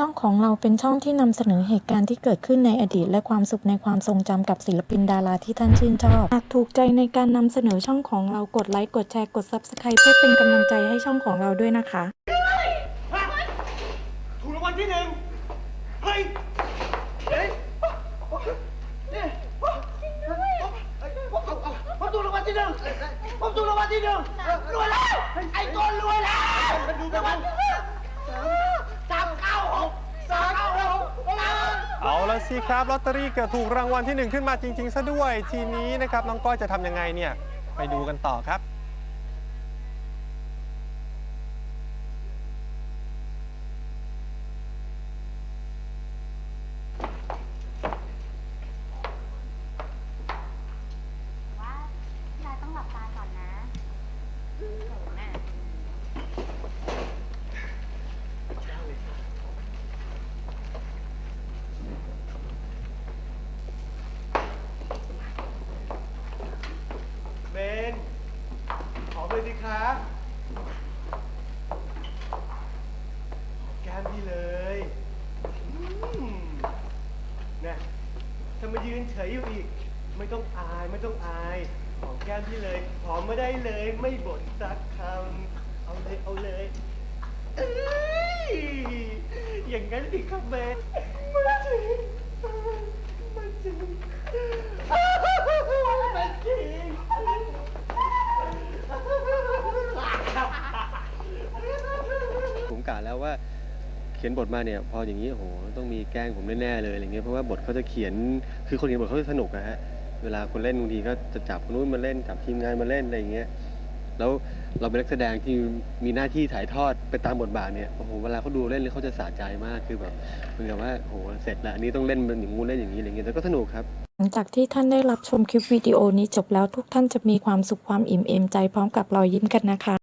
ช่องของเราเป็นช่องที่นำเสนอเหตุการณ์ที่เกิดขึ้นในอดีต และความสุขในความทรงจำกับศิลปินดาราที่ท่านชื่นชอบ หากถูกใจในการนำเสนอช่องของเรากดไลค์กดแชร์กด Subscribe เพื่อเป็นกำลังใจให้ช่องของเราด้วยนะคะ ถูกรางวัลที่หนึ่งเฮ้ยเฮ้ยเนี่ยผมผมผมถูกรางวัลที่หนึ่งผมถูกรางวัลที่หนึ่งรวยแล้ว ไอ้ตัวรวยแล้วรางวัลสามเก้าหกสามเก้าหก เอาละ สิครับลอตเตอรี่เกิดถูกรางวัลที่หนึ่งขึ้นมาจริงๆซะด้วย ทีนี้นะครับน้องก้อยจะทำยังไงเนี่ย ไปดูกันต่อครับ ว่าพี่นายต้องหลับตาก่อนนะเขินน่ะ เบน ขอไปสิ คะแก้มพี่เลยอืมนะถ้ามายืนเฉยอยู่อีก ไม่ต้องอายไม่ต้องอายขอแก้มพี่เลยหอมไม่ได้เลยไม่บ่นสักคำเอาเลยเอาเลยเอ้ยอย่างนั้นสิครับเบนมันจริงมันจริงมันจริง ผม กะแล้วว่าเขียนบทมาเนี่ยพออย่างนี้โอ้โหต้องมีแกล้งผมแน่ๆเลยอะไรเงี้ยเพราะว่าบทเขาจะเขียนคือคนเขียนบทเขาจะสนุกนะฮะเวลาคนเล่นบางทีก็จะจับคนนู้นมาเล่นจับทีมงานมาเล่นอะไรอย่างเงี้ยแล้วเราเป็นนักแสดงที่มีหน้าที่ถ่ายทอดไปตามบทบาทเนี่ยโอ้โหเวลาเขาดูเล่นแล้วเขาจะสะใจมากคือแบบเหมือนกับว่าโอ้โหเสร็จแล้วอันนี้ต้องเล่นเป็นอย่างงู้นเล่นอย่างนี้อะไรเงี้ยแต่ก็สนุกครับหลังจากที่ท่านได้รับชมคลิปวิดีโอนี้จบแล้วทุกท่านจะมีความสุขความอิ่มเอมใจพร้อมกับรอยยิ้มกันนะคะ